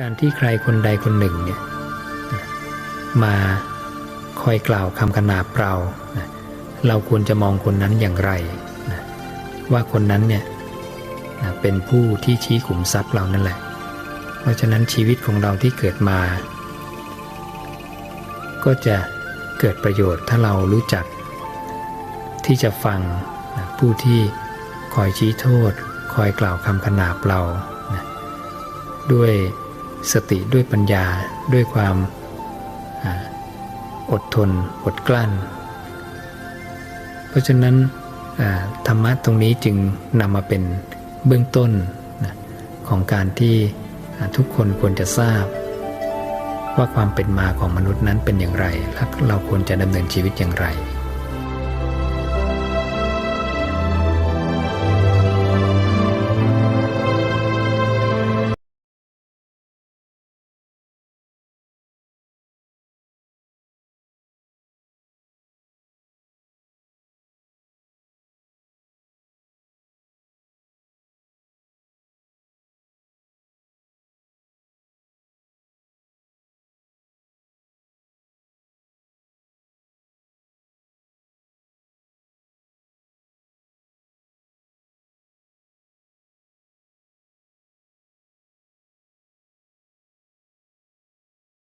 การที่ใครคนใดคนหนึ่งเนี่ยมาคอยกล่าวคำขนาบเราเราควรจะมองคนนั้นอย่างไร ว่าคนนั้นเนี่ยเป็นผู้ที่ชี้ขุมทรัพย์เรานั่นแหละ เพราะฉะนั้นชีวิตของเราที่เกิดมา ก็จะเกิดประโยชน์ถ้าเรารู้จัก ที่จะฟังผู้ที่คอยชี้โทษ คอยกล่าวคำขนาบเราด้วย สติด้วยปัญญาด้วยความอดทน อดกลั้น เพราะฉะนั้นธรรมะตรงนี้จึงนำมาเป็นเบื้องต้นนะของการที่ทุกคนควรจะทราบ ว่าความเป็นมาของมนุษย์นั้นเป็นอย่างไร และเราควรจะดำเนินชีวิตอย่างไร